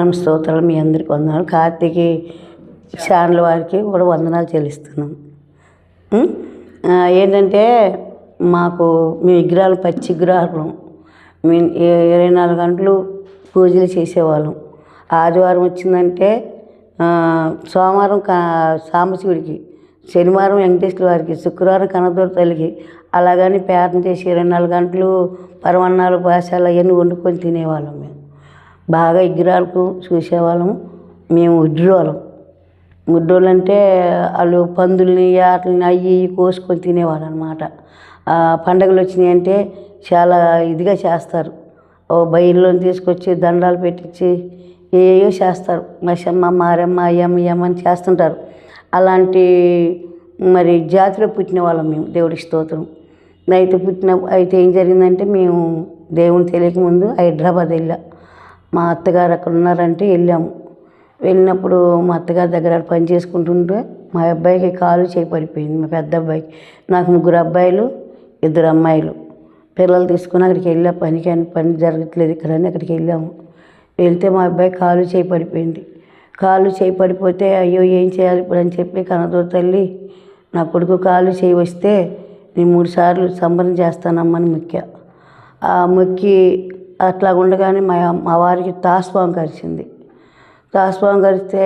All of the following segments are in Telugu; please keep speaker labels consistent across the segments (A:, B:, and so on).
A: నమ స్తోత్రాలు మీ అందరికి వందనాలు. కార్తీకి ఛానల్ వారికి కూడా వందనాలు చెల్లిస్తున్నాం. ఏంటంటే మాకు మీ విగ్రహాలు పచ్చి విగ్రహాలు. మేము ఇరవై నాలుగు గంటలు పూజలు చేసేవాళ్ళం. ఆదివారం వచ్చిందంటే సోమవారం కా సాంబశివుడికి శనివారం వెంకటేశ్వర వారికి శుక్రవారం కనదూర తల్లికి అలాగని ప్రార్థన చేసి ఇరవై నాలుగు గంటలు పరమన్నాలు పాశాలు అవన్నీ వండుకొని తినేవాళ్ళం మేము. బాగా విగ్రహాలకు చూసేవాళ్ళం. మేము ఉడ్రోళ్ళం. ఉడ్డోళ్ళు అంటే వాళ్ళు పందుల్ని వాటిని అవి ఇవి కోసుకొని తినేవాళ్ళు అనమాట పండగలు వచ్చినాయి అంటే చాలా ఇదిగా చేస్తారు. ఓ బయలులో తీసుకొచ్చి దండాలు పెట్టించి ఏయో చేస్తారు. మసమ్మ మారమ్మ అయ్యమ్మ ఇయ్యమ్మ అని చేస్తుంటారు. అలాంటి మరి జాతిలో పుట్టిన వాళ్ళం మేము దేవుడికి స్తోత్రం. అయితే పుట్టిన అయితే ఏం జరిగిందంటే మేము దేవుని తెలియకముందు హైదరాబాద్ వెళ్ళాం. మా అత్తగారు అక్కడ ఉన్నారంటే వెళ్ళాము. వెళ్ళినప్పుడు మా అత్తగారి దగ్గర పని చేసుకుంటుంటే మా అబ్బాయికి కాలు చేయి పడిపోయింది మా పెద్ద అబ్బాయికి నాకు ముగ్గురు అబ్బాయిలు ఇద్దరు అమ్మాయిలు. పిల్లలు తీసుకుని అక్కడికి వెళ్ళా పనికి అని పని జరగట్లేదు ఇక్కడ అని అక్కడికి వెళ్ళాము. వెళ్తే మా అబ్బాయి కాలు చేయి పడిపోయింది. కాలు చేయి పడిపోతే అయ్యో ఏం చేయాలి ఇప్పుడు అని చెప్పి కనదో తల్లి నా కొడుకు కాలు చేయి వస్తే నేను మూడు సార్లు సంబరం చేస్తానమ్మని మొక్కా. ఆ మొక్కి అట్లా ఉండగానే మా మా వారికి తాస్పాం కరిచింది తాస్పాం కరిస్తే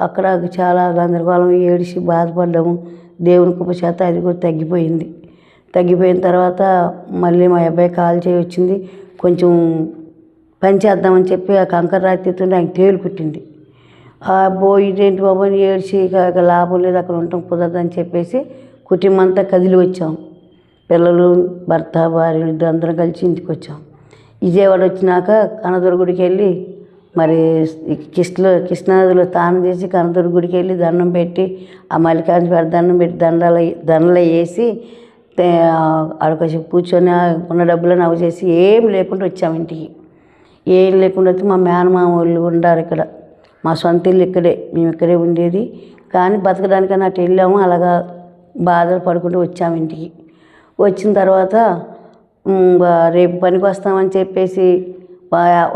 A: అక్కడ చాలా గందరగోళం ఏడిసి బాధపడ్డాము. దేవుని కృపచేత అది కూడా తగ్గిపోయింది. తగ్గిపోయిన తర్వాత మళ్ళీ మా అబ్బాయి కాల్ చేయి వచ్చింది. కొంచెం పని చేద్దామని చెప్పి ఆ కంకర రాతి ఎత్తుంటే ఆయన తేలు పుట్టింది. ఆ బో ఇదేంటి బాబు అని ఏడ్చి ఇక లాభం లేదు అక్కడ ఉండటం కుదరదు అని చెప్పేసి కుటుంబం అంతా కదిలి వచ్చాం. పిల్లలు భర్త భార్యలు ఇద్దరు అందరం కలిసి ఇంటికి వచ్చాం. విజయవాడ వచ్చినాక కనదుర్గుడికి వెళ్ళి మరి కృష్ణ కృష్ణానదిలో స్నానం చేసి కనదుర్గుడికి వెళ్ళి దండం పెట్టి ఆ మల్లికార్జున పెద్ద దండం పెట్టి దండాలు దండలు వేసి అక్కడికి కూర్చొని ఉన్న డబ్బులను అవి చేసి ఏం లేకుండా వచ్చాము ఇంటికి. ఏం లేకుండా వచ్చి మా మేనమామ వాళ్ళు ఉండారు ఇక్కడ. మా సొంత ఇల్లు ఇక్కడే మేము ఇక్కడే ఉండేది. కానీ బతకడానికని అటు వెళ్ళాము అలాగా బాధలు పడుకుంటూ వచ్చాము ఇంటికి. వచ్చిన తర్వాత రేపు పనికి వస్తామని చెప్పేసి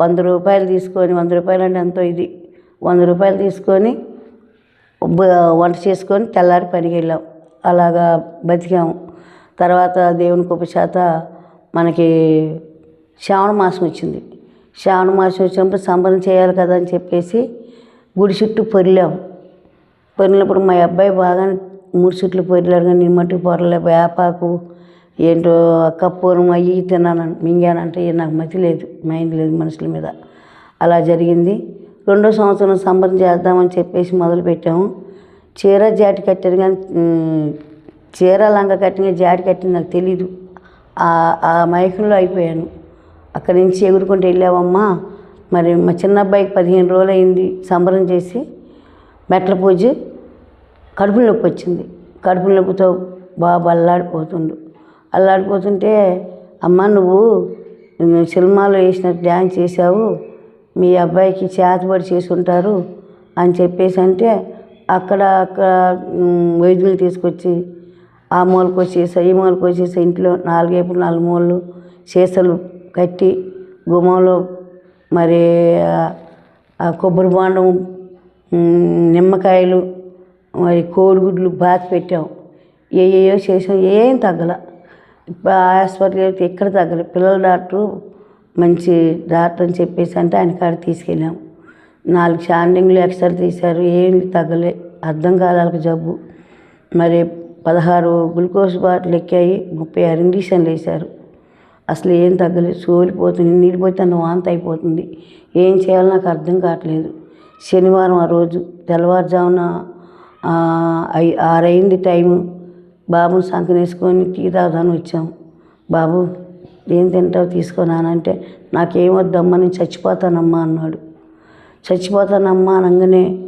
A: వంద రూపాయలు తీసుకొని వంద రూపాయలు అంటే ఎంతో ఇది. వంద రూపాయలు తీసుకొని వంట చేసుకొని తెల్లారి పనికి వెళ్ళాం. అలాగా బతికాము తర్వాత దేవుని కృప మనకి శ్రావణ మాసం వచ్చింది. శ్రావణ మాసం వచ్చినప్పుడు సంబరం చేయాలి కదా అని చెప్పేసి గుడి చుట్టూ పొరిలాం. పొరిలినప్పుడు మా అబ్బాయి బాగా మూడు చుట్లు పొరిలాడు కానీ నేను మట్టుకు పొరలే వేపాకు ఏంటో కప్పూరం అయ్యి తిన్నాను మింగానంటే నాకు మతి లేదు మైండ్ లేదు మనుషుల మీద. అలా జరిగింది. రెండో సంవత్సరం సంబరం చేద్దామని చెప్పేసి మొదలుపెట్టాము చీర జాటి కట్టాను కానీ చీర లంగా కట్టిన జాటి కట్టిన నాకు తెలీదు. ఆ- మైకంలో అయిపోయాను. అక్కడి నుంచి ఎగురుకుంటూ వెళ్ళావమ్మా. మరి మా చిన్న అబ్బాయికి పదిహేను రోజులు అయింది సంబరం చేసి. మెట్ల పూజ కడుపు నొప్పి వచ్చింది. కడుపు నొప్పితో బాగా అల్లాడిపోతుండు. అల్లాడిపోతుంటే అమ్మ నువ్వు సినిమాలో వేసినట్టు డ్యాన్స్ చేసావు మీ అబ్బాయికి చేతబడి చేసి ఉంటారు అని చెప్పేసి అంటే అక్కడ అక్కడ వైద్యులు తీసుకొచ్చి ఆ మూలకు వచ్చేసా ఈ మూలకు వచ్చేసా ఇంట్లో నాలుగేపులు నాలుగు మూలలు సీసలు కట్టి గుమ్మంలో మరి ఆ- కొబ్బరి బాండం నిమ్మకాయలు మరి కోడిగుడ్లు బాతి పెట్టాం. ఏయో చేసాం ఏం తగ్గల. హాస్పిటల్ ఎక్కడ తగ్గల. పిల్లల డాక్టరు మంచి డాక్టర్ అని చెప్పేసి అంటే ఆయన కాడ తీసుకెళ్ళాం. నాలుగు షాండింగ్లు ఎక్స్ట్రా తీశారు. ఏం తగ్గలే. అర్థం కాలాలకు జబ్బు. మరి పదహారు గ్లూకోజ్ బాటిల్ ఎక్కాయి. ముప్పై ఆరు ఇండిషన్లు వేశారు. అసలు ఏం తగ్గలేదు సోలిపోతుంది. నీళ్ళు పోతే అంత వాంత అయిపోతుంది. ఏం చేయాలో నాకు అర్థం కావట్లేదు. శనివారం ఆ రోజు తెల్లవారుజామున ఐ ఆరైంది టైము. బాబుని సంకనేసుకొని టీ తాగుదాని వచ్చాం. బాబు ఏం తింటావు? తీసుకున్నానంటే నాకేం వద్దమ్మా నేను చచ్చిపోతానమ్మా అన్నాడు. చచ్చిపోతానమ్మా అనగానే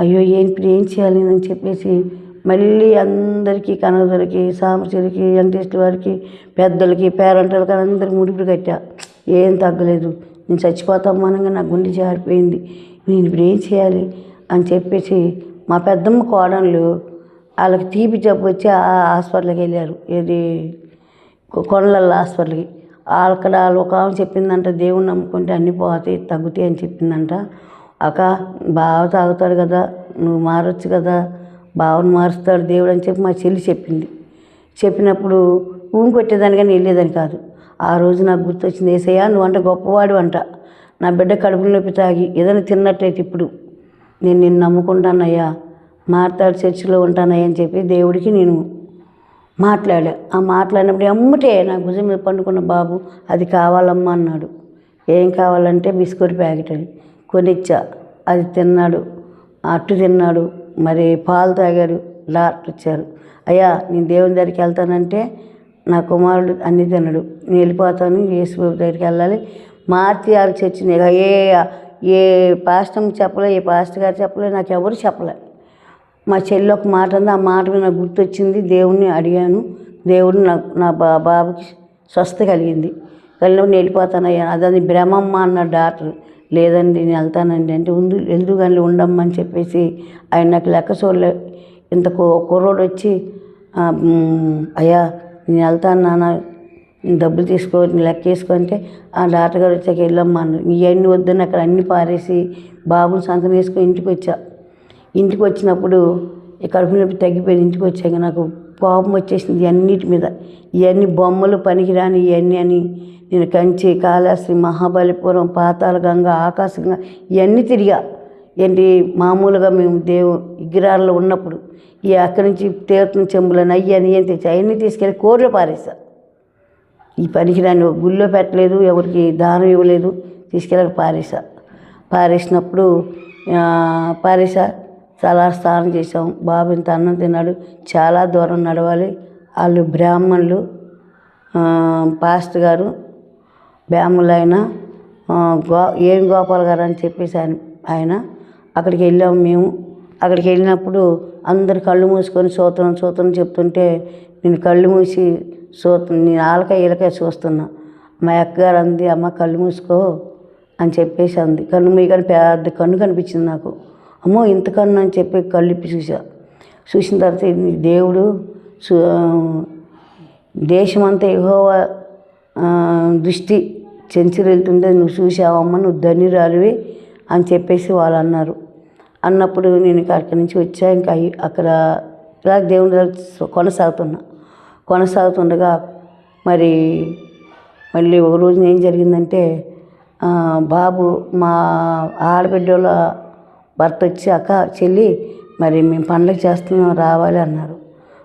A: అయ్యో ఏం ఇప్పుడు ఏం చేయాలి? అని చెప్పేసి మళ్ళీ అందరికీ కనదరికి సామర్చులకి వెంకటేశ్వర వారికి పెద్దలకి పేరెంట్లకి అందరికి ముడిపిడి కట్టా. ఏం తగ్గలేదు. నేను చచ్చిపోతామ్మా అనగా నా గుండె జారిపోయింది. నేను ఇప్పుడు ఏం చేయాలి? అని చెప్పేసి మా పెద్దమ్మ కోడళ్ళు వాళ్ళకి తీపి జబ్బు వచ్చి ఆ హాస్పిటల్కి వెళ్ళారు. ఏది? కొండల హాస్పిటల్కి. అక్కడ వాళ్ళు ఒక ఆమె చెప్పిందంట దేవుని నమ్ముకుంటే అన్నీ పోతాయి తగ్గుతాయి అని చెప్పిందంట. అక్క బావ తాగుతాడు కదా నువ్వు మారొచ్చు కదా బావను మారుస్తాడు దేవుడు అని చెప్పి మా చెల్లి చెప్పింది. చెప్పినప్పుడు ఊం కొట్టేదాన్ని కానీ వెళ్ళేదని కాదు. ఆ రోజు నాకు గుర్తొచ్చింది ఏసయ్యా నువ్వు అంట గొప్పవాడు అంట. నా బిడ్డ కడుపు నొప్పి తాగి ఏదైనా తిన్నట్టయితే ఇప్పుడు. నేను నిన్ను నమ్ముకుంటానయ్యా. మార్తాడు చర్చిలో ఉంటానని చెప్పి దేవుడికి నేను మాట్లాడా. ఆ మాట్లాడినప్పుడు అమ్మటే నా భుజం మీద పండుకున్న బాబు అది కావాలమ్మా అన్నాడు. ఏం కావాలంటే బిస్కెట్ ప్యాకెట్ అని కొనిచ్చా. అది తిన్నాడు అట్టు తిన్నాడు మరి పాలు తాగాడు డాక్టర్ ఇచ్చారు అయ్యా నేను దేవుని దగ్గరికి వెళ్తానంటే నా కుమారుడు అన్ని తినడు. నేను వెళ్ళిపోతాను యేసుబాబు దగ్గరికి వెళ్ళాలి. మార్చి ఆరు చర్చిని ఏ ఏ పాస్టం చెప్పలే ఏ పాస్టర్ గారు చెప్పలే నాకు ఎవరు చెప్పలే. మా చెల్లి ఒక మాట ఉంది. ఆ మాట నాకు గుర్తొచ్చింది. దేవుణ్ణి అడిగాను. దేవుడు నాకు నా బా బాబుకి స్వస్థ కలిగింది. కలిగినప్పుడు నేను వెళ్ళిపోతానయ్యా అదని భ్రమమ్మ అన్న డాక్టర్ లేదండి నేను వెళ్తానండి. అంటే ఉండు వెళ్దు కానీ ఉండమ్మని చెప్పేసి ఆయన నాకు లెక్క చూడలే. ఇంత కుర్రోడు వచ్చి అయ్యా నేను వెళ్తాను నాన్న డబ్బులు తీసుకో లెక్క వేసుకుంటే ఆ డాక్టర్ గారు వచ్చాక వెళ్ళమ్మా అన్నారు ఇవన్నీ వద్దని అక్కడ అన్ని పారేసి బాబుని సంతకం వేసుకొని ఇంటికి వచ్చా. ఇంటికి వచ్చినప్పుడు కడుపు నొప్పి తగ్గిపోయింది. ఇంటికి వచ్చాక నాకు కోపం వచ్చేసింది అన్నిటి మీద. ఇవన్నీ బొమ్మలు పనికిరాని ఇవన్నీ అని నేను కంచి కాళహస్తి మహాబలిపురం పాతాల గంగ ఆకాశంగా ఇవన్నీ తిరిగా. ఏంటి? మామూలుగా మేము దేవు విగ్రహాల్లో ఉన్నప్పుడు ఈ అక్కడి నుంచి తీర్థం చెంబులని అయ్యి అని ఏం తెచ్చి అవన్నీ తీసుకెళ్ళి కోర్లు పారేస్తా ఈ పనికిరాని ఒక గుళ్ళో పెట్టలేదు ఎవరికి దానం ఇవ్వలేదు తీసుకెళ్ళి పారేసా పారేసినప్పుడు పారేసా చాలా స్నానం చేసాం బాబు ఇంత అన్నం తిన్నాడు. చాలా దూరం నడవాలి. వాళ్ళు బ్రాహ్మణులు పాస్ట్ గారు బ్రాహ్మణులు ఆయన గో ఏం గోపాల్ గారు అని చెప్పేసి ఆయన ఆయన అక్కడికి వెళ్ళాము మేము. అక్కడికి వెళ్ళినప్పుడు అందరు కళ్ళు మూసుకొని సూత్రం సూత్రం చెప్తుంటే నేను కళ్ళు మూసి సూత్రం నేను ఆలకాయ ఈలకాయ చూస్తున్నా. మా అక్కగారు అంది అమ్మ కళ్ళు మూసుకో అని చెప్పేసి అంది. కన్ను మీకని పెద్ద కన్ను కనిపించింది నాకు. అమ్మో ఇంతకన్నా అని చెప్పి కళ్ళిప్పి చూసా చూసిన తర్వాత దేవుడు దేశమంతా ఎగోవ దృష్టి చెంచులు నువ్వు చూసావమ్మ నువ్వు ధన్యురాలివి అని చెప్పేసి వాళ్ళు అన్నారు. అన్నప్పుడు నేను అక్కడి నుంచి వచ్చా ఇంకా అక్కడ ఇలా దేవుని కొనసాగుతున్నా. కొనసాగుతుండగా మరి మళ్ళీ ఒక రోజున ఏం జరిగిందంటే బాబు మా ఆడబిడ్డల భర్త వచ్చి అక్క చెల్లి మరి మేము పండగ చేస్తున్నాం రావాలి అన్నారు.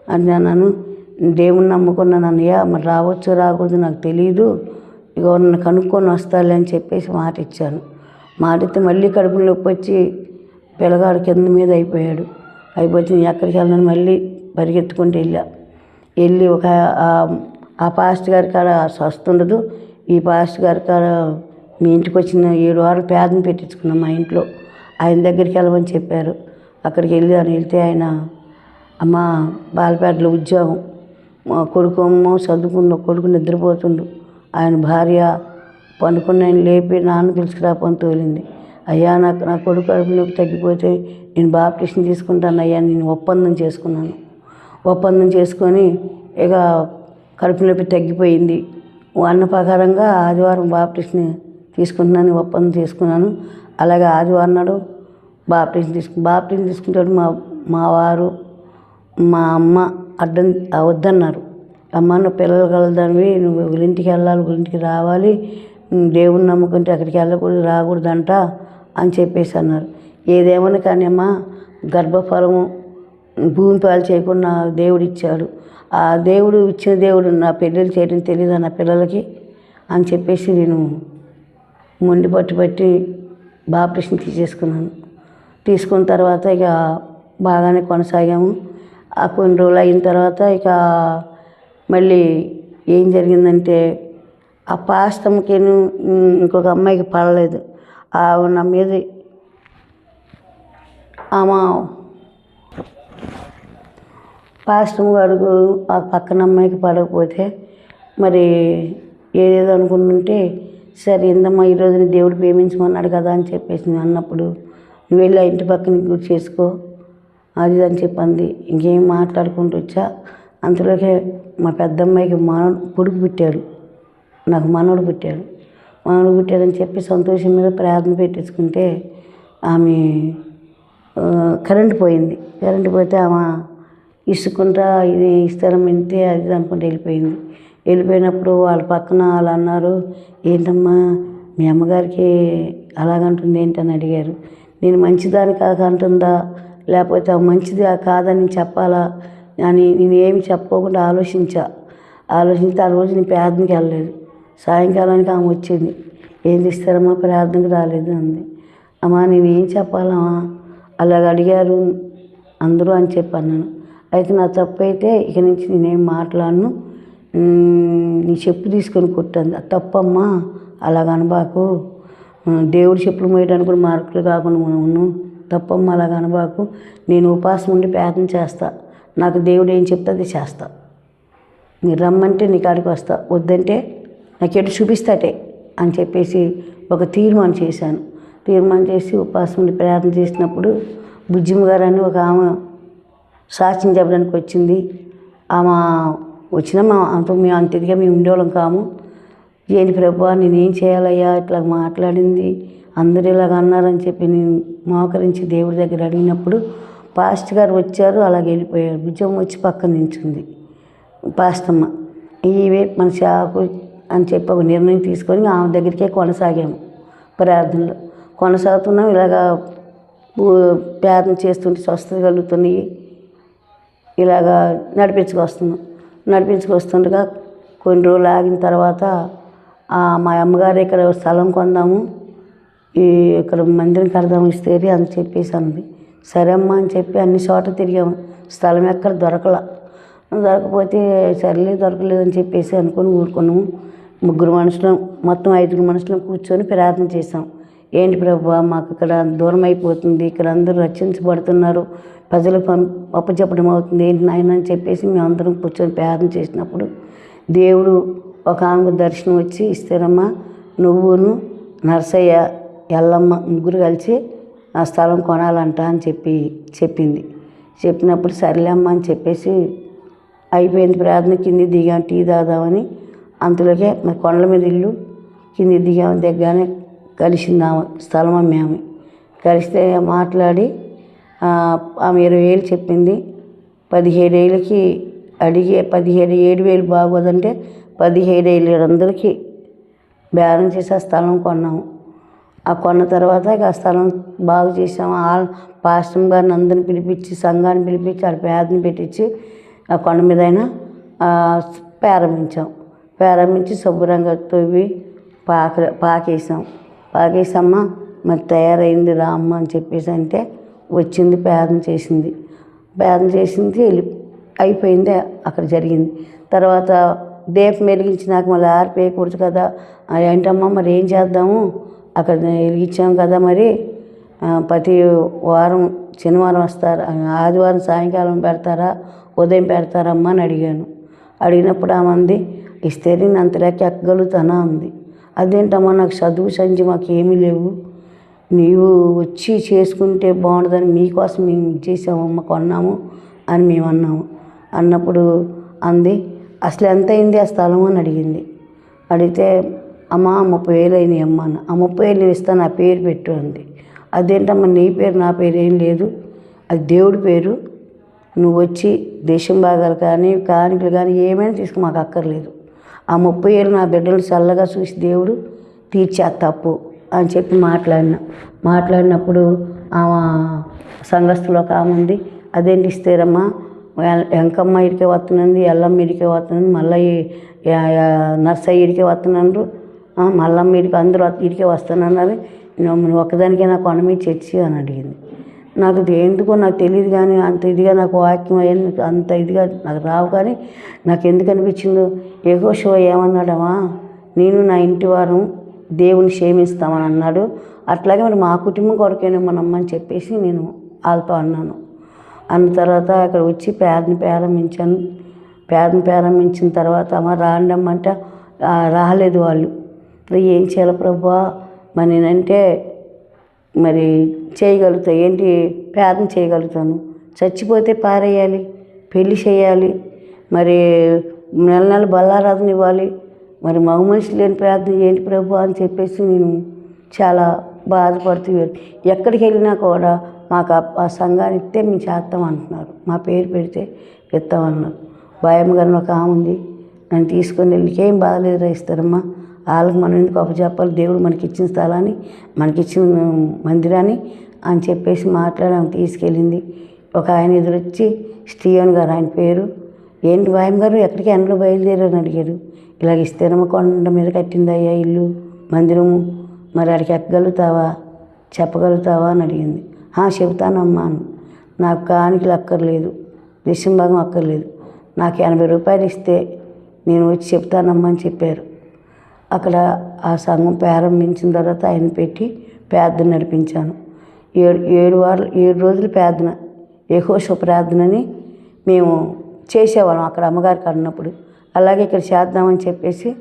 A: అని అన్నాను దేవుణ్ణి నమ్ముకున్నాను అన్నయ్య మరి రావచ్చు రాకూడదు నాకు తెలియదు ఇక నన్ను కనుక్కొని వస్తాలే అని చెప్పేసి మాట ఇచ్చాను మాట ఇస్తే మళ్ళీ కడుపు నొప్పి వచ్చి పిల్లగాడు కింద మీద అయిపోయాడు. అయిపోతే నేను ఎక్కడికి వెళ్ళను మళ్ళీ పరిగెత్తుకుంటూ వెళ్ళా. వెళ్ళి ఒక ఆ- పాస్ట్ గారి కాడ వస్తుండదు ఈ పాస్ట్ గారి కాడ మీ ఇంటికి వచ్చిన ఏడు వారాలు పేదను పెట్టించుకున్నాం మా ఇంట్లో. ఆయన దగ్గరికి వెళ్ళమని చెప్పారు. అక్కడికి వెళ్ళి అని వెళ్తే ఆయన అమ్మ బాలపేటలో ఉద్యోగం. మా కొడుకు అమ్మ చదువుకున్న కొడుకు నిద్రపోతుండు. ఆయన భార్య పండుకున్న ఆయన లేపి నాన్న పిలుచుకురాపని తోలింది. అయ్యా నాకు నా కొడుకు కడుపు నొప్పి తగ్గిపోతే నేను బాప్టిషన్ తీసుకుంటాను అయ్యా నేను ఒప్పందం చేసుకున్నాను. ఒప్పందం చేసుకొని ఇక కడుపు నొప్పి తగ్గిపోయింది. అన్న ప్రకారంగా ఆదివారం బాప్టిషన్ తీసుకుంటున్నాను ఒప్పందం చేసుకున్నాను. అలాగే ఆదివారం నాడు బాప్టిజం తీసుకు బాప్టిజం తీసుకుంటాడు మా మా వారు మా అమ్మ అడ్డం వద్దన్నారు. అమ్మ నువ్వు పిల్లలు కలదానివి నువ్వు ఒకరింటికి వెళ్ళాలి ఒకరింటికి రావాలి నువ్వు దేవుని నమ్ముకుంటే అక్కడికి వెళ్ళకూడదు రాకూడదంట అని చెప్పేసి అన్నారు. ఏదేమని కానీ అమ్మ గర్భఫలము భూమి పాలు చేయకుండా దేవుడు ఇచ్చాడు. ఆ దేవుడు ఇచ్చిన దేవుడు నా పెళ్ళిళ్ళు చేయడం తెలియదు నా పిల్లలకి అని చెప్పేసి నేను మొండి పట్టు పట్టి బాప్టిషన్ తీసేసుకున్నాను. తీసుకున్న తర్వాత ఇక బాగానే కొనసాగాము. ఆ కొన్ని రోజులు అయిన తర్వాత ఇక మళ్ళీ ఏం జరిగిందంటే ఆ పాస్తమ్మకిను ఇంకొక అమ్మాయికి పడలేదు. ఆవిడ నా మీద ఆమె పాస్టమ్ గారు ఆ పక్కన అమ్మాయికి పడకపోతే మరి ఏదేదో అనుకుంటుంటే సరే ఇందమ్మా ఈరోజు దేవుడు ప్రేమించమన్నాడు కదా అని చెప్పేసి నేను అన్నప్పుడు నువ్వు వెళ్ళి ఆ ఇంటి పక్కన గుర్తు చేసుకో అది అని చెప్పింది. ఇంకేం మాట్లాడుకుంటూ వచ్చా? అంతలోకే మా పెద్దమ్మాయికి మనోడు కొడుకు పుట్టాడు. నాకు మనవడు పుట్టాడు. మనవడు పుట్టాడని చెప్పి సంతోషం మీద ప్రార్థన పెట్టించుకుంటే ఆమె కరెంటు కరెంట్ పోయింది. కరెంట్ పోతే ఆమె ఇసుకుంటా ఇది ఇస్తారం ఇంతే అది అనుకుంటే అనుకుంటూ వెళ్ళిపోయింది. వెళ్ళిపోయినప్పుడు వాళ్ళ పక్కన వాళ్ళు అన్నారు ఏంటమ్మా మీ అమ్మగారికి అలాగంటుంది ఏంటని అడిగారు. నేను మంచిదాని కాక అంటుందా? లేకపోతే మంచిది కాదని చెప్పాలా? అని నేను ఏమి చెప్పుకోకుండా ఆలోచించా. ఆలోచించి ఆ రోజు నేను ప్రార్థనకి వెళ్ళలేదు. సాయంకాలానికి ఆమె వచ్చింది. ఏం తీస్తారమ్మా ప్రార్థనకి రాలేదు అంది. అమ్మా నేను ఏం చెప్పాలమ్మా? అలాగ అడిగారు అందరూ అని చెప్పి అన్నాను. అయితే నా తప్పు అయితే ఇక నుంచి నేనేం మాట్లాడను. నీ చెప్పు తీసుకొని కొట్టాను తప్పమ్మా అలాగ అనబాకు దేవుడి దేవుడు చెప్పులు మోయడానికి కూడా మార్కులు కాకుండా ఉన్నాను తప్పమ్మా అలాగ అనబాకు నేను ఉపాసం ఉండి ప్రయత్నం చేస్తా. నాకు దేవుడు ఏం చెప్తే అది చేస్తా. మీరు రమ్మంటే నీ కాడికి వస్తా. వద్దంటే నాకు ఎటు చూపిస్తాటే అని చెప్పేసి ఒక తీర్మానం చేశాను. తీర్మానం చేసి ఉపాసం ఉండి ప్రయత్నం చేసినప్పుడు బుజ్జిమ్మ గారు అని ఒక ఆమె సాక్ష్యం చెప్పడానికి వచ్చింది. ఆమె వచ్చినా మా అంత మేము అంత ఇదిగా మేము ఉండేవాళ్ళం కాము. ఏంటి ప్రభా నేనేం చేయాలయ్యా? ఇట్లా మాట్లాడింది. అందరూ ఇలాగ అన్నారని చెప్పి నేను మోకరించి దేవుడి దగ్గర అడిగినప్పుడు పాస్ట్ గారు వచ్చారు అలాగే వెళ్ళిపోయారు. భుజం వచ్చి పక్కన నించుంది పాస్తమ్మ ఇవే మన షాపు అని చెప్పి ఒక నిర్ణయం తీసుకొని ఆమె దగ్గరికే కొనసాగాము ప్రార్థనలో. కొనసాగుతున్నాం ఇలాగా ప్రార్థన చేస్తుంటే స్వస్థత కలుగుతున్నాయి. ఇలాగా నడిపించుకొస్తున్నాం. నడిపించుకొస్తుండగా కొన్ని రోజులు ఆగిన తర్వాత మా అమ్మగారు ఇక్కడ స్థలం కొందాము ఈ ఇక్కడ మందిరం కడదాం ఇస్తేరి అని చెప్పేసి అంది. సరే అమ్మా అని చెప్పి అన్ని చోట్ల తిరిగాము. స్థలం ఎక్కడ దొరకల. దొరకపోతే సర్లే దొరకలేదని చెప్పేసి అనుకొని ఊరుకున్నాము. ముగ్గురు మనుషులు మొత్తం ఐదుగురు మనుషులం కూర్చొని ప్రార్థన చేసాం ఏంటి ప్రభు? మాకు ఇక్కడ దూరం అయిపోతుంది ఇక్కడ అందరూ రక్షించబడుతున్నారు. ప్రజలు పం అప్పచెప్పడం అవుతుంది. ఏంటి నాయన అని చెప్పేసి మేము అందరం కూర్చొని ప్రార్థన చేసినప్పుడు దేవుడు ఒక ఆమె దర్శనం వచ్చి ఇస్తారమ్మ నువ్వును నర్సయ్య ఎల్లమ్మ ముగ్గురు కలిసి ఆ స్థలం కొనాలంట అని చెప్పి చెప్పింది. చెప్పినప్పుడు సర్లే అని చెప్పేసి అయిపోయింది ప్రార్థన. కింది దిగాం టీ తాదామని అంతలోకే మరి కొండల మీద ఇల్లు కింది దిగాము దిగ్గానే కలిసింది ఆమె స్థలం అమ్మామె కలిస్తే మాట్లాడి ఆమె ఇరవై వేలు చెప్పింది. పదిహేడు ఏళ్ళకి అడిగే పదిహేడు ఏడు వేలు బాగోదంటే పదిహేడు ఏళ్ళు అందరికీ బేరం చేసి ఆ స్థలం కొన్నాము. ఆ కొన్న తర్వాత ఇక ఆ స్థలం బాగు చేసాము. ఆ పాస్టమ్ గారిని అందరిని పిలిపించి సంఘాన్ని పిలిపించి ఆడ పేదని పెట్టించి ఆ కొండ మీద అయినా ప్రారంభించాం. ప్రారంభించి శుభ్రంగా తవ్వి పాక పాకేసాం. పాకేసమ్మా మరి తయారైంది రా అమ్మ అని చెప్పేసి అంటే వచ్చింది పేదన చేసింది. పేదన చేసింది వెళ్ళి అయిపోయింది అక్కడ జరిగింది. తర్వాత దీపం వెలిగించినాక మళ్ళీ ఆరిపోయకూడదు కదా. ఏంటమ్మా మరి ఏం చేద్దాము? అక్కడ వెలిగించాం కదా మరి. ప్రతి వారం శనివారం వస్తారా ఆదివారం సాయంకాలం పెడతారా? ఉదయం పెడతారమ్మా అని అడిగాను. అడిగినప్పుడు ఆమె అంది ఇస్తే నేను అంతలేక ఎక్కగలుగుతానా? అంది. అదేంటమ్మా నాకు చదువు సంచి మాకు ఏమీ లేవు. నీవు వచ్చి చేసుకుంటే బాగుంటుందని మీకోసం మేము ఇది చేసామమ్మ కొన్నాము అని మేము అన్నాము. అన్నప్పుడు అంది అసలు ఎంత అయింది ఆ స్థలం? అని అడిగింది. అడిగితే అమ్మ ముప్పై వేలు అయినాయి అమ్మ అన్న. ఆ ముప్పై వేలు నేను ఇస్తాను నా పేరు పెట్టు అంది. అదేంటమ్మా నీ పేరు నా పేరు ఏం లేదు. అది దేవుడి పేరు. నువ్వు వచ్చి దేశం భాగాలు కానీ కానికలు కానీ ఏమైనా తీసుకు మాకు అక్కర్లేదు. ఆ ముప్పై ఏళ్ళు నా బిడ్డలు చల్లగా చూసి దేవుడు తీర్చే తప్పు అని చెప్పి మాట్లాడిన. మాట్లాడినప్పుడు ఆమె సంఘస్థులు ఒక ఆమె ఉంది. అదేంటి ఇస్తారమ్మా వెంకమ్మ ఇడికే వస్తున్నది ఎల్లమ్మ ఇడికే వస్తున్నది మళ్ళీ నర్సయ్య ఇడికే వస్తున్నారు మల్లమ్మ ఇడికి అందరూ ఇడికే వస్తున్నారు. నువ్వు ఒక్కదానికే కొండ మీద చర్చి అని అడిగింది. నాకు ఎందుకో నాకు తెలియదు కానీ అంత ఇదిగా నాకు వాక్యం అయ్యింది అంత ఇదిగా నాకు రావు కానీ నాకు ఎందుకు అనిపించిందో? ఏగో షో ఏమన్నాడమ్మా? నేను నా ఇంటి వారం దేవుని క్షేమిస్తామని అన్నాడు. అట్లాగే మరి మా కుటుంబం కొరకేనే మనమ్మని చెప్పేసి నేను వాళ్ళతో అన్నాను. అన్న తర్వాత అక్కడ వచ్చి పేదని ప్రారంభించాను. పేదని ప్రారంభించిన తర్వాత అమ్మ రాండమ్మంటే రాలేదు వాళ్ళు. ఏం చేయాలి ప్రభా? మరి నేనంటే మరి చేయగలుగుతా ఏంటి ప్రార్థన చేయగలుగుతాను? చచ్చిపోతే పారేయాలి పెళ్ళి చేయాలి మరి నెల నెల బల్లారాధన ఇవ్వాలి మరి మగ మనిషి లేని ప్రార్థన ఏంటి ప్రభు అని చెప్పేసి నేను చాలా బాధపడుతూ ఎక్కడికి వెళ్ళినా కూడా మాకు ఆ- సంఘాన్ని ఇస్తే మేము చేస్తాం అంటున్నారు. మా పేరు పెడితే ఇస్తామన్నారు భయం గారిని ఒక ఆమె ఉంది నన్ను తీసుకొని వెళ్ళి ఏం బాధలేదు రా ఇస్తారమ్మా వాళ్ళకి మనం ఎందుకు అప్పచెప్పాలి దేవుడు మనకి ఇచ్చిన స్థలాన్ని మనకి ఇచ్చిన మందిరాన్ని అని చెప్పేసి మాట్లాడి ఆమె తీసుకెళ్ళింది. ఒక ఆయన ఎదురొచ్చి స్టీవెన్ గారు ఆయన పేరు. ఏంటి వాయం గారు ఎక్కడికి ఎండలో బయలుదేరని అడిగారు. ఇలాగ స్థిరమ కొండ మీద కట్టింది అయ్యా ఇల్లు. మందిరము. మరి అడికి ఎక్కగలుగుతావా? చెప్పగలుగుతావా? అని అడిగింది. చెబుతానమ్మా అని. నాకు కానికలు అక్కర్లేదు. దశం భాగం అక్కర్లేదు. నాకు ఎనభై రూపాయలు ఇస్తే నేను వచ్చి చెప్తానమ్మా అని చెప్పారు. అక్కడ ఆ సంఘం ప్రారంభించిన తర్వాత ఆయన పెట్టి ప్రార్థన నడిపించాను. ఏడు ఏడు వారాలు ఏడు రోజులు ప్రార్థన యెహోషువ ప్రార్థనని మేము చేసేవాళ్ళం అక్కడ అమ్మగారికి అన్నప్పుడు అలాగే ఇక్కడ చేద్దామని చెప్పేసి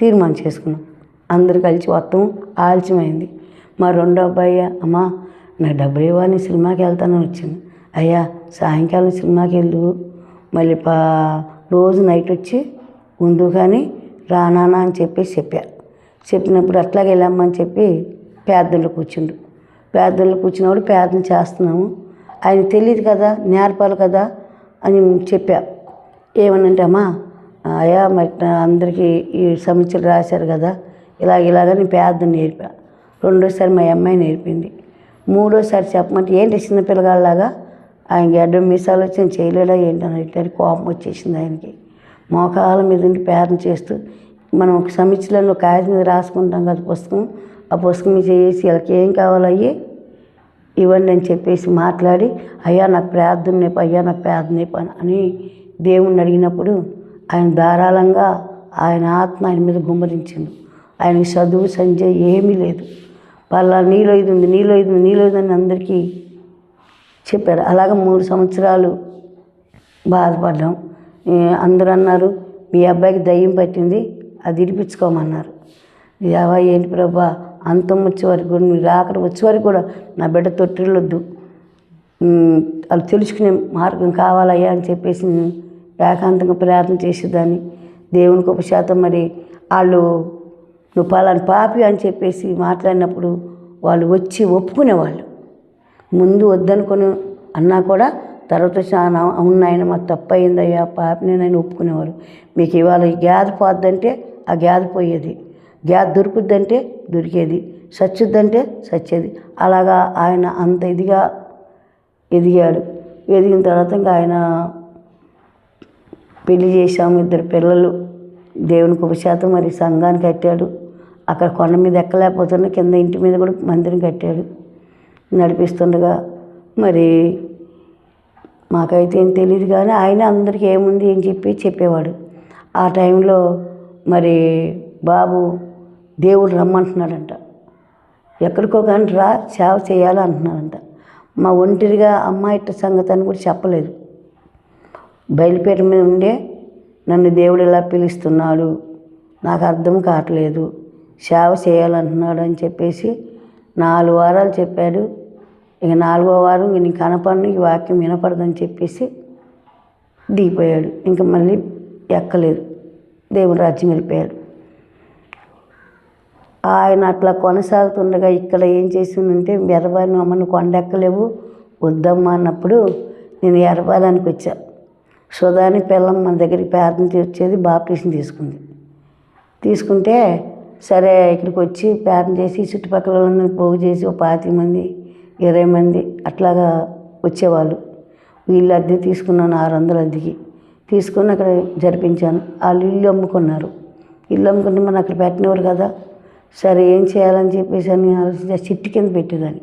A: తీర్మానం చేసుకున్నాం. అందరు కలిసి మొత్తం ఆలస్యమైంది. మా రెండో అబ్బాయి అమ్మా నా డబ్బులు ఇవ్వాలి సినిమాకి వెళ్తానని వచ్చింది. అయ్యా సాయంకాలం సినిమాకి వెళ్ళు. మళ్ళీ పా రోజు నైట్ వచ్చి ఉండు కానీ రానానా అని చెప్పి చెప్పా. చెప్పినప్పుడు అట్లాగే వెళ్ళమ్మని చెప్పి పేదలు కూర్చుండు. పేదలు కూర్చున్నప్పుడు ప్రార్థన చేస్తున్నాము. ఆయన తెలియదు కదా నేర్పాలి కదా అని చెప్పా. ఏమనంటే అమ్మా అయ్యా మరి అందరికీ ఈ సమస్యలు రాశారు కదా ఇలాగ ఇలాగని పేదను నేర్పా. రెండోసారి మా అమ్మాయి నేర్పింది. మూడోసారి చెప్పమంటే ఏంటి చిన్న పిల్లగాళ్ళలాగా? ఆయన గడ్డ మీసాలు వచ్చి నేను చేయలేడా ఏంటని అంటే కోపం వచ్చేసింది ఆయనకి. మోకాల మీద ఉండి ప్రార్థన చేస్తూ మనం ఒక సమీక్షలను కాగితం మీద రాసుకుంటాం కదా పుస్తకం. ఆ పుస్తకం మీద చేసి వాళ్ళకి ఏం కావాలయ్యి ఇవ్వండి అని చెప్పేసి మాట్లాడి అయ్యా నాకు ప్రార్థన నేపు అయ్యా నాకు ప్రార్థన నేపు అని- దేవుణ్ణి అడిగినప్పుడు ఆయన ధారాళంగా ఆయన ఆత్మ ఆయన మీద గుమ్మరించింది. ఆయనకి చదువు సంజయ్ ఏమీ లేదు. వాళ్ళ నీలో ఇది ఉంది నీలో ఇది ఉంది నీలో ఇది అని అందరికీ చెప్పారు అలాగ మూడు సంవత్సరాలు బాధపడ్డాం. అందరూ అన్నారు మీ అబ్బాయికి దయ్యం పట్టింది అది విడిపించుకోమన్నారు. దేవా ఏంటి ప్రభా? అంతం వచ్చే వరకు కూడా మీరు అక్కడ వచ్చే వరకు కూడా నా బిడ్డ తొట్టిల్లొద్దు. వాళ్ళు తెలుసుకునే మార్గం కావాలయ్యా అని చెప్పేసి ఏకాంతంగా ప్రార్థన చేసేదాన్ని. దేవునికి ఒక శాతం మరి. వాళ్ళు నువ్వు పలాని పాపి అని చెప్పేసి మాట్లాడినప్పుడు వాళ్ళు వచ్చి ఒప్పుకునేవాళ్ళు. ముందు వద్దనుకొని అన్నా కూడా తర్వాత చాలా అవునాయన మా తప్పు అయిందయ్యా పాపని నేను ఒప్పుకునేవారు. మీకు ఇవాళ ఈ గ్యాద పోద్దంటే ఆ గ్యాద పోయేది. గ్యాద దొరుకుద్దంటే దొరికేది. సచ్చుద్దంటే సచ్చేది. అలాగా ఆయన అంత ఇదిగా ఎదిగాడు. ఎదిగిన తర్వాత ఇంకా ఆయన పెళ్ళి చేశాము. ఇద్దరు పిల్లలు. దేవునికి ఉపశాతం మరి సంఘాన్ని కట్టాడు. అక్కడ కొండ మీద ఎక్కలేకపోతున్నా కింద ఇంటి మీద కూడా మందిరం కట్టాడు. నడిపిస్తుండగా మరి మాకైతే ఏం తెలియదు కానీ ఆయన అందరికీ ఏముంది అని చెప్పి చెప్పేవాడు. ఆ టైంలో మరి బాబు దేవుడు రమ్మంటున్నాడంట. ఎక్కడికో కానీ రా సేవ చేయాలి అంటున్నాడంట. మా ఒంటరిగా అమ్మాయి సంగతి అని కూడా చెప్పలేదు. బయలుపేట మీద ఉండే నన్ను దేవుడు ఇలా పిలుస్తున్నాడు? నాకు అర్థం కావట్లేదు. సేవ చేయాలంటున్నాడు అని చెప్పేసి నాలుగు వారాలు చెప్పాడు. ఇక నాలుగో వారం ఇంక నీకు కనపడను ఈ వాక్యం వినపడదని చెప్పేసి దిగిపోయాడు. ఇంకా మళ్ళీ ఎక్కలేదు. దేవుని రాజ్యం వెళ్ళిపోయాడు. ఆయన అట్లా కొనసాగుతుండగా ఇక్కడ ఏం చేసిందంటే ఎర్రబారిని అమ్మను కొండెక్కలేవు వద్దమ్మా అన్నప్పుడు నేను ఎర్రబారానికి వచ్చా. సుధాని పిల్లం మన దగ్గరికి ప్రార్థన వచ్చేది బాప్టిషన్ తీసుకుంది. తీసుకుంటే సరే ఇక్కడికి వచ్చి ప్రార్థన చేసి చుట్టుపక్కల వాళ్ళందరినీ పోగు చేసి ఒక పాతి మంది ఇరవై మంది అట్లాగా వచ్చేవాళ్ళు. వీళ్ళు అద్దె తీసుకున్నాను ఆరు వందలు అద్దెకి. తీసుకొని అక్కడ జరిపించాను. వాళ్ళు ఇల్లు అమ్ముకున్నారు. ఇల్లు అమ్ముకుంటే మనం అక్కడ పెట్టినవారు కదా. సరే ఏం చేయాలని చెప్పేసి అని ఆలోచించి ఆ చెట్టు కింద పెట్టేదాన్ని.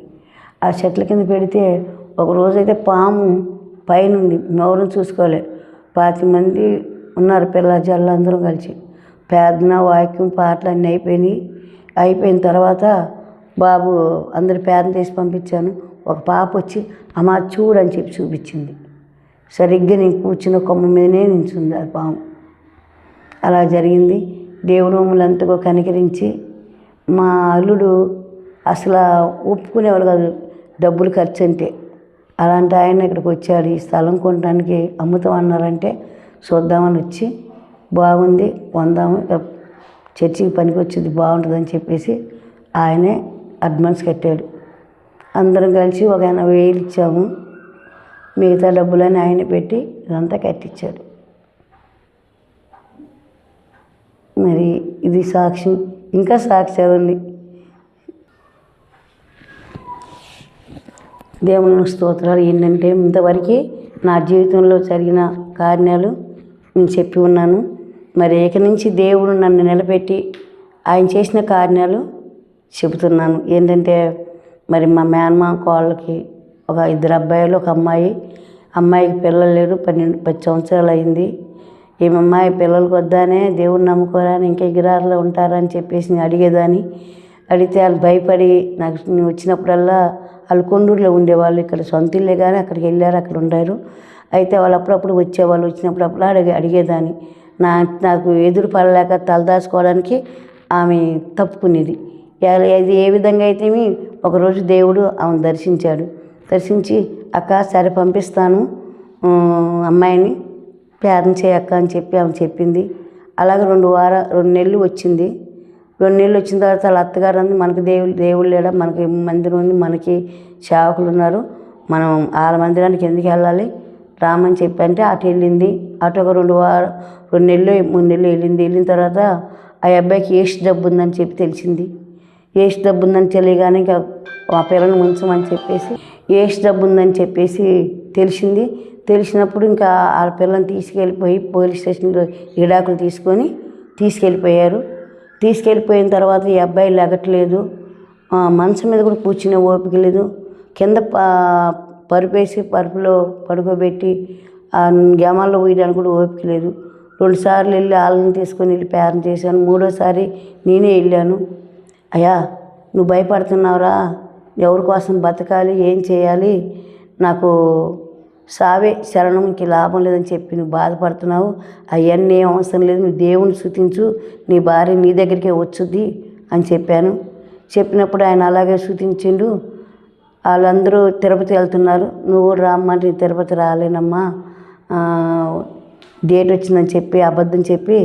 A: ఆ చెట్ల కింద పెడితే ఒక రోజైతే పాము పైనుండి ఎవరు చూసుకోలే. పాతి మంది ఉన్నారు పిల్ల జల్లు అందరం కలిసి. పేదన వాక్యం పాటలు అన్నీ అయిపోయినాయి. అయిపోయిన తర్వాత బాబు అందరు పేరెంట్ తీసి పంపించాను. ఒక పాప వచ్చి అమ్మ చూడని చెప్పి చూపించింది. సరిగ్గా నేను కూర్చున్న కొమ్మ మీదనే నించుంది ఆ పాము. అలా జరిగింది. దేవుడు కనికరించి మా అల్లుడు అసలు ఒప్పుకునేవాడు కాదు డబ్బులు ఖర్చు అంటే. అలాంటి ఆయన ఇక్కడికి వచ్చాడు. ఈ స్థలం కొనడానికి అమ్ముతాం అన్నారంటే చూద్దామని వచ్చి బాగుంది కొందాము చర్చికి పనికి వచ్చింది బాగుంటుందని చెప్పేసి ఆయనే అడ్వాన్స్ కట్టాడు. అందరం కలిసి ఒక ఎనభై వేలు ఇచ్చాము. మిగతా డబ్బులని ఆయన పెట్టి ఇదంతా కట్టించాడు. మరి ఇది సాక్ష్యం. ఇంకా సాక్ష్యాలు ఉంది దేవుని స్తోత్రాలు. ఏంటంటే ఇంతవరకు నా జీవితంలో జరిగిన కార్యాలు నేను చెప్పి ఉన్నాను. మరి ఇక నుంచి దేవుడు నన్ను నిలబెట్టి ఆయన చేసిన కార్యాలు చెబుతున్నాను. ఏంటంటే మరి మా మేనమా వాళ్ళకి ఒక ఇద్దరు అబ్బాయిలు ఒక అమ్మాయి. అమ్మాయికి పిల్లలు లేరు పన్నెండు పది సంవత్సరాలు అయింది. ఈ అమ్మాయి పిల్లలకు వద్దానే దేవుని నమ్ముకోరా ఇంకా ఎగిరారులో ఉంటారని చెప్పేసి నేను అడిగేదాన్ని. అడిగితే వాళ్ళు భయపడి నాకు నేను వచ్చినప్పుడల్లా వాళ్ళు కొండూరులో ఉండేవాళ్ళు. ఇక్కడ సొంత ఇల్లే కానీ అక్కడికి వెళ్ళారు అక్కడ ఉండారు. అయితే వాళ్ళు అప్పుడప్పుడు వచ్చేవాళ్ళు. వచ్చినప్పుడు అప్పుడు అడిగే అడిగేదాన్ని. నా నాకు ఎదురు పడలేక తలదాచుకోవడానికి ఆమె తప్పుకునేది. అది ఏ విధంగా అయితే ఒకరోజు దేవుడు ఆమెను దర్శించాడు. దర్శించి అక్క సరే పంపిస్తాను. అమ్మాయిని ప్రార్థన చేయక్క అని చెప్పి ఆమె చెప్పింది. అలాగే రెండు వార రెండు నెలలు వచ్చింది. రెండు నెలలు వచ్చిన తర్వాత వాళ్ళ అత్తగారు అంది మనకి దేవుడు దేవుడు లేడా? మనకి మందిరం ఉంది మనకి సేవకులు ఉన్నారు. మనం వాళ్ళ మందిరానికి ఎందుకు వెళ్ళాలి? రామని చెప్పి అంటే అటు వెళ్ళింది. అటు ఒక రెండు వారం రెండు నెలలు మూడు నెలలు వెళ్ళింది. వెళ్ళిన తర్వాత ఆ అబ్బాయికి ఏష్ జబ్బు ఉందని చెప్పి తెలిసింది. ఏష్ డబ్బు ఉందని తెలియగానే ఇంకా ఆ పిల్లని ఉంచమని చెప్పేసి ఏష్ డబ్బు ఉందని చెప్పేసి తెలిసింది. తెలిసినప్పుడు ఇంకా ఆ పిల్లని తీసుకెళ్ళిపోయి పోలీస్ స్టేషన్లో విడాకులు తీసుకొని తీసుకెళ్ళిపోయారు. తీసుకెళ్ళిపోయిన తర్వాత ఈ అబ్బాయి లెగట్లేదు. ఆ, మంచం మీద కూడా కూర్చునే ఓపిక లేదు. కింద ప- పరుపేసి పరుపులో పడుకోబెట్టి ఆ గమాల్లో పోయడానికి కూడా ఓపిక లేదు. రెండుసార్లు వెళ్ళి వాళ్ళని తీసుకొని వెళ్ళి పేరం చేశాను. మూడోసారి నేనే వెళ్ళాను. అయ్యా నువ్వు భయపడుతున్నావురా. ఎవరి కోసం బతకాలి ఏం చేయాలి? నాకు సావే శరణం ఇంక లాభం లేదని చెప్పి నువ్వు బాధపడుతున్నావు. అవన్నీ ఏం అవసరం లేదు నువ్వు దేవుని శృతించు నీ భార్య నీ దగ్గరికే వచ్చుద్ది అని చెప్పాను. చెప్పినప్పుడు ఆయన అలాగే శృతించిండు వాళ్ళందరూ తిరుపతి వెళ్తున్నారు. నువ్వు రామ్మని రామ్మంటే తిరుపతి రాలేనమ్మా. డేట్ వచ్చిందని చెప్పి అబద్ధం చెప్పి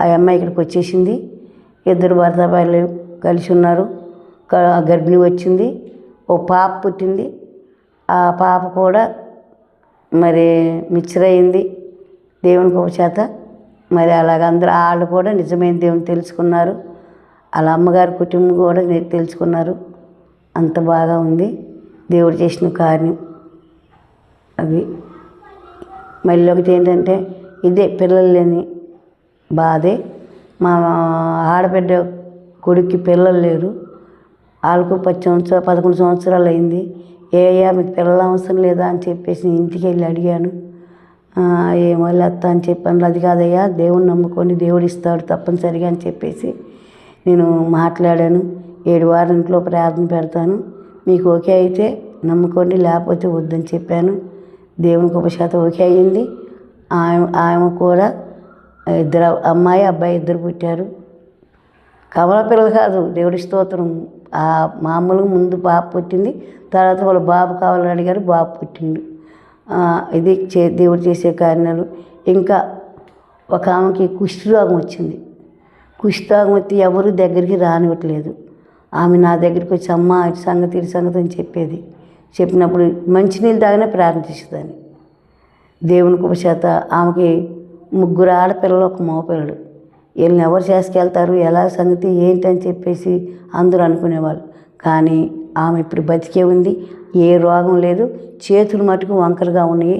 A: ఆ అమ్మాయి ఇక్కడికి వచ్చేసింది. ఇద్దరు భర్త భార్యలు కలిసి ఉన్నారు. గర్భిణి వచ్చింది. ఓ పాప పుట్టింది. ఆ పాప కూడా మరి మిక్చర్ అయింది దేవుని కృప చేత. మరి అలాగ అందరూ వాళ్ళు కూడా నిజమైన దేవుని తెలుసుకున్నారు. వాళ్ళ అమ్మగారి కుటుంబం కూడా తెలుసుకున్నారు. అంత బాగా ఉంది. దేవుడు చేసిన కార్యం అవి. మళ్ళీ ఒకటి ఏంటంటే ఇదే పిల్లలు లేని బాధే. మా ఆడబిడ్డ కొడుక్కి పిల్లలు లేరు. వాళ్ళకు పది సంవత్సరాలు పదకొండు సంవత్సరాలు అయింది. ఏ మీకు పిల్లలు అవసరం లేదా అని చెప్పేసి ఇంటికి వెళ్ళి అడిగాను. "ఆ, ఏమో లేత్త అని చెప్పాను. అది కాదయ్యా దేవుని నమ్ముకొని దేవుడు ఇస్తాడు తప్పనిసరిగా అని చెప్పేసి నేను మాట్లాడాను. ఏడు వారం ఇంట్లో ప్రార్థన పెడతాను. మీకు ఓకే అయితే నమ్ముకోండి లేకపోతే వద్దని చెప్పాను. దేవునికి ఉపశాతం ఓకే అయ్యింది ఆమె ఆమె కూడా ఇద్దరు అమ్మాయి అబ్బాయి ఇద్దరు పుట్టారు. కమల పిల్లలు కాదు దేవుడి స్తోత్రం. ఆ మామూలుగా ముందు బాబు పుట్టింది తర్వాత వాళ్ళ బాబు కావాలని అడిగారు బాబు పుట్టిండు. ఇది చే దేవుడు చేసే కార్యాలు. ఇంకా ఒక ఆమెకి కుష్ఠరోగం వచ్చింది. కుష్ఠరోగం వచ్చి ఎవరు దగ్గరికి రానివ్వట్లేదు. ఆమె నా దగ్గరికి వచ్చి అమ్మ ఇటు సంగతి ఇటు సంగతి అని చెప్పేది. చెప్పినప్పుడు మంచినీళ్ళు తాగినా ప్రార్థించేదాన్ని దేవుని కృప చేత ఆమెకి ముగ్గురు ఆడపిల్లలు ఒక మగపిల్లడు. వీళ్ళని ఎవరు చేసుకెళ్తారు ఎలా సంగతి ఏంటి అని చెప్పేసి అందరూ అనుకునేవాళ్ళు. కానీ ఆమె ఇప్పుడు బతికే ఉంది ఏ రోగం లేదు చేతులు మటుకు వంకరగా ఉన్నాయి.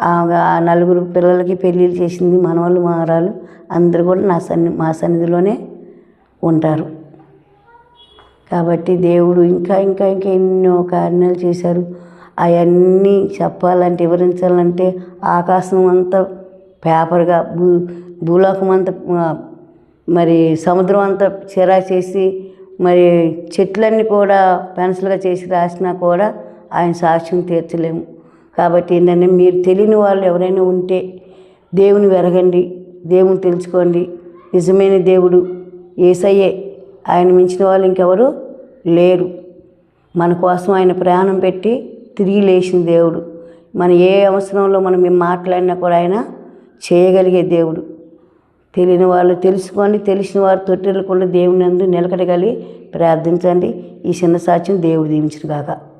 A: ఆమె ఆ నలుగురు పిల్లలకి పెళ్ళిళ్ళు చేసింది మనవాళ్ళు మారాలు అందరూ కూడా నా సన్ని మా సన్నిధిలోనే ఉంటారు. కాబట్టి దేవుడు ఇంకా ఇంకా ఇంకా ఎన్నో కార్యాలు చేశారు. అవన్నీ చెప్పాలంటే వివరించాలంటే ఆకాశం అంతా పేపర్గా భూ భూలోకం అంతా మరి సముద్రం అంతా చిరా చేసి మరి చెట్లన్నీ కూడా పెన్సిల్గా చేసి రాసినా కూడా ఆయన సాక్ష్యం తీర్చలేము. కాబట్టి ఏంటంటే మీరు తెలియని వాళ్ళు ఎవరైనా ఉంటే దేవుని వెరగండి దేవుని తెలుసుకోండి. నిజమైన దేవుడు ఏసయ్యే. ఆయన మించిన వాళ్ళు ఇంకెవరు లేరు. మన కోసం ఆయన ప్రాణం పెట్టి తిరిగి లేచిన దేవుడు. మన ఏ అవసరంలో మనం మేము మాట్లాడినా కూడా ఆయన చేయగలిగే దేవుడు. తెలియని వాళ్ళు తెలుసుకొని తెలిసిన వారు తొట్టెలకుండా దేవుని అందు నిలకడగలి ప్రార్థించండి. ఈ చిన్న సాక్ష్యం దేవుడు దీవించిన కాక